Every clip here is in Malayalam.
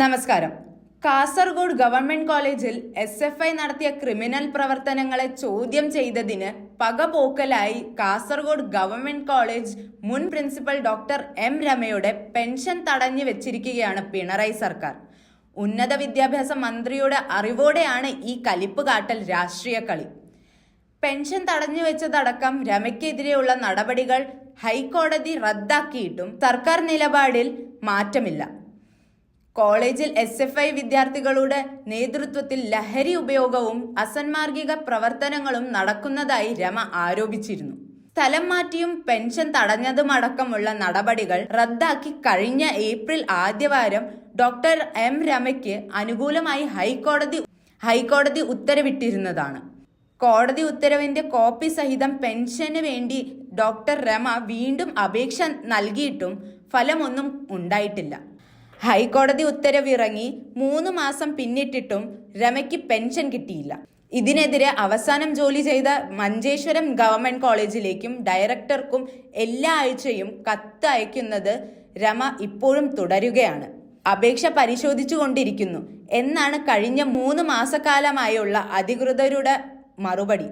നമസ്കാരം. കാസർഗോഡ് ഗവൺമെന്റ് കോളേജിൽ എസ് എഫ് ഐ നടത്തിയ ക്രിമിനൽ പ്രവർത്തനങ്ങളെ ചോദ്യം ചെയ്തതിന് പകപോക്കലായി കാസർഗോഡ് ഗവൺമെന്റ് കോളേജ് മുൻ പ്രിൻസിപ്പൽ ഡോക്ടർ എം രമയുടെ പെൻഷൻ തടഞ്ഞു വെച്ചിരിക്കുകയാണ് പിണറായി സർക്കാർ. ഉന്നത വിദ്യാഭ്യാസ മന്ത്രിയുടെ അറിവോടെയാണ് ഈ കലിപ്പ് കാട്ടൽ രാഷ്ട്രീയ കളി. പെൻഷൻ തടഞ്ഞു വെച്ചതടക്കം രമയ്ക്കെതിരെയുള്ള നടപടികൾ ഹൈക്കോടതി റദ്ദാക്കിയിട്ടും സർക്കാർ നിലപാടിൽ മാറ്റമില്ല. കോളേജിൽ എസ് എഫ് ഐ വിദ്യാർത്ഥികളുടെ നേതൃത്വത്തിൽ ലഹരി ഉപയോഗവും അസന്മാർഗിക പ്രവർത്തനങ്ങളും നടക്കുന്നതായി രമ ആരോപിച്ചിരുന്നു. സ്ഥലം മാറ്റിയും പെൻഷൻ തടഞ്ഞതുമടക്കമുള്ള നടപടികൾ റദ്ദാക്കി കഴിഞ്ഞ ഏപ്രിൽ ആദ്യവാരം ഡോക്ടർ എം രമയ്ക്ക് അനുകൂലമായി ഹൈക്കോടതി ഹൈക്കോടതി ഉത്തരവിട്ടിരുന്നതാണ്. കോടതി ഉത്തരവിന്റെ കോപ്പി സഹിതം പെൻഷന് വേണ്ടി ഡോക്ടർ രമ വീണ്ടും അപേക്ഷ നൽകിയിട്ടും ഫലമൊന്നും ഉണ്ടായിട്ടില്ല. ഹൈക്കോടതി ഉത്തരവിറങ്ങി മൂന്ന് മാസം പിന്നിട്ടിട്ടും രമയ്ക്ക് പെൻഷൻ കിട്ടിയില്ല. ഇതിനെതിരെ അവസാനം ജോലി ചെയ്ത മഞ്ചേശ്വരം ഗവൺമെന്റ് കോളേജിലേക്കും ഡയറക്ടർക്കും എല്ലാ ആഴ്ചയും കത്ത് അയക്കുന്നത് രമ ഇപ്പോഴും തുടരുകയാണ്. അപേക്ഷ പരിശോധിച്ചുകൊണ്ടിരിക്കുന്നു. എന്നാണ് കഴിഞ്ഞ മൂന്ന് മാസക്കാലമായുള്ള അധികൃതരുടെ മറുപടി.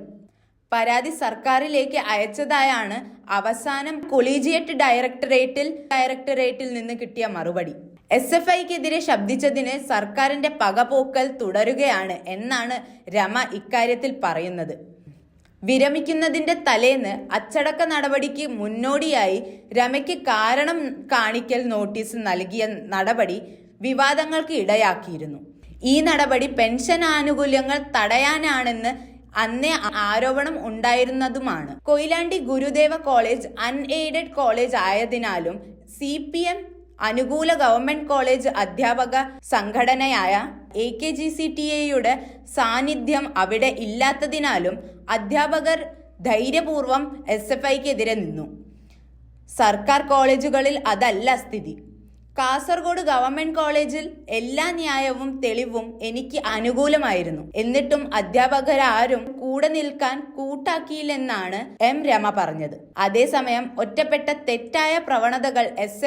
പരാതി സർക്കാരിലേക്ക് അയച്ചതായാണ് അവസാനം കൊളീജിയറ്റ് ഡയറക്ടറേറ്റിൽ ഡയറക്ടറേറ്റിൽ നിന്ന് കിട്ടിയ മറുപടി. എസ് എഫ് ഐക്കെതിരെ ശബ്ദിച്ചതിന് സർക്കാരിന്റെ പകപോക്കൽ തുടരുകയാണ് എന്നാണ് രമ ഇക്കാര്യത്തിൽ പറയുന്നത്. വിരമിക്കുന്നതിന്റെ തലേന്ന് അച്ചടക്ക നടപടിക്ക് മുന്നോടിയായി രമയ്ക്ക് കാരണം കാണിക്കൽ നോട്ടീസ് നൽകിയ നടപടി വിവാദങ്ങൾക്ക് ഇടയാക്കിയിരുന്നു. ഈ നടപടി പെൻഷൻ ആനുകൂല്യങ്ങൾ തടയാനാണെന്ന് അന്നേ ആരോപണം ഉണ്ടായിരുന്നതുമാണ്. Koyilandy Gurudeva college unaided college ആയതിനാലും C P M അനുകൂല ഗവൺമെന്റ് കോളേജ് അധ്യാപക സംഘടനയായ A K G C T എയുടെ സാന്നിധ്യം അവിടെ ഇല്ലാത്തതിനാലും അധ്യാപകർ ധൈര്യപൂർവം എസ് എഫ് ഐക്കെതിരെ നിന്നു. സർക്കാർ കോളേജുകളിൽ അതല്ല സ്ഥിതി. കാസർഗോഡ് ഗവൺമെന്റ് കോളേജിൽ എല്ലാ ന്യായവും തെളിവും എനിക്ക് അനുകൂലമായിരുന്നു. എന്നിട്ടും അധ്യാപകരാരും കൂടെ നിൽക്കാൻ കൂട്ടാക്കിയില്ലെന്നാണ് എം രമ പറഞ്ഞത്. അതേസമയം ഒറ്റപ്പെട്ട തെറ്റായ പ്രവണതകൾ എസ്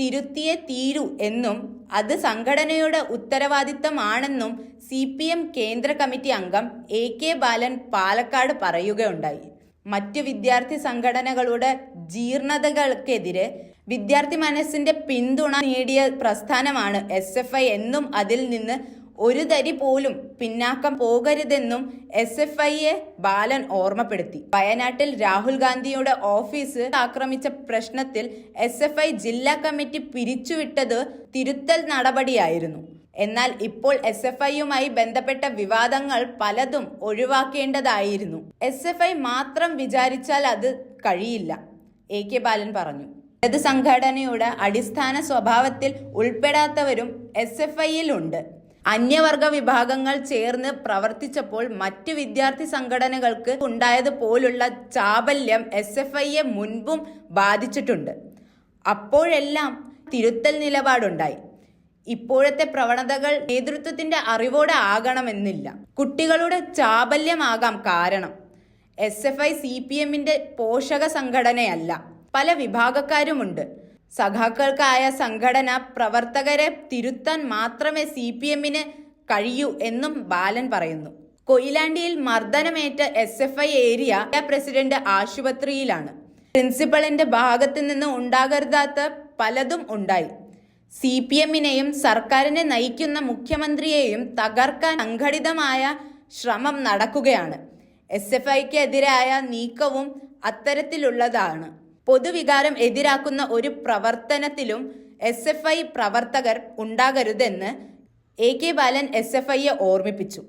തിരുത്തിയേ തീരൂ എന്നും അത് സംഘടനയുടെ ഉത്തരവാദിത്തമാണെന്നും സി പി എം കേന്ദ്ര കമ്മിറ്റി അംഗം എ കെ ബാലൻ പാലക്കാട് പറയുകയുണ്ടായി. മറ്റു വിദ്യാർത്ഥി സംഘടനകളുടെ ജീർണതകൾക്കെതിരെ വിദ്യാർത്ഥി മനസ്സിന്റെ പിന്തുണ നേടിയ പ്രസ്ഥാനമാണ് എസ് എന്നും അതിൽ നിന്ന് ഒരു തരി പോലും പിന്നാക്കം പോകരുതെന്നും എസ് എഫ് ഐയെ ബാലൻ ഓർമ്മപ്പെടുത്തി. വയനാട്ടിൽ രാഹുൽ ഗാന്ധിയുടെ ഓഫീസ് ആക്രമിച്ച പ്രശ്നത്തിൽ എസ് എഫ് ഐ ജില്ലാ കമ്മിറ്റി പിരിച്ചുവിട്ടത് തിരുത്തൽ നടപടിയായിരുന്നു. എന്നാൽ ഇപ്പോൾ എസ് എഫ് ഐയുമായി ബന്ധപ്പെട്ട വിവാദങ്ങൾ പലതും ഒഴിവാക്കേണ്ടതായിരുന്നു. എസ് എഫ് ഐ മാത്രം വിചാരിച്ചാൽ അത് കഴിയില്ല എ കെ ബാലൻ പറഞ്ഞു. ഇടത് സംഘടനയുടെ അടിസ്ഥാന സ്വഭാവത്തിൽ ഉൾപ്പെടാത്തവരും എസ് എഫ് ഐയിലുണ്ട്. അന്യവർഗ വിഭാഗങ്ങൾ ചേർന്ന് പ്രവർത്തിച്ചപ്പോൾ മറ്റു വിദ്യാർത്ഥി സംഘടനകൾക്ക് ഉണ്ടായതുപോലുള്ള ചാബല്യം എസ് എഫ് ഐയെ മുൻപും ബാധിച്ചിട്ടുണ്ട്. അപ്പോഴെല്ലാം തിരുത്തൽ നിലപാടുണ്ടായി. ഇപ്പോഴത്തെ പ്രവണതകൾ നേതൃത്വത്തിന്റെ അറിവോടെ ആകണമെന്നില്ല. കുട്ടികളുടെ ചാബല്യമാകാം കാരണം. S F I C P എമ്മിന്റെ പോഷക സംഘടനയല്ല. പല വിഭാഗക്കാരുമുണ്ട്. സഖാക്കൾക്കായ സംഘടന പ്രവർത്തകരെ തിരുത്താൻ മാത്രമേ സി പി എമ്മിന് കഴിയൂ എന്നും ബാലൻ പറയുന്നു. കൊയിലാണ്ടിയിൽ മർദ്ദനമേറ്റ S F I area president ആശുപത്രിയിലാണ്. പ്രിൻസിപ്പളിന്റെ ഭാഗത്തു നിന്ന് ഉണ്ടാകരുതാത്ത പലതും ഉണ്ടായി. സി പി എമ്മിനെയും സർക്കാരിനെ നയിക്കുന്ന മുഖ്യമന്ത്രിയെയും തകർക്കാൻ സംഘടിതമായ ശ്രമം നടക്കുകയാണ്. എസ് എഫ് ഐക്കെതിരായ നീക്കവും അത്തരത്തിലുള്ളതാണ്. പൊതുവികാരം എതിരാക്കുന്ന ഒരു പ്രവർത്തനത്തിലും എസ് എഫ് ഐ പ്രവർത്തകർ ഉണ്ടാകരുതെന്ന് A K Balan S F ഐയെ ഓർമ്മിപ്പിച്ചു.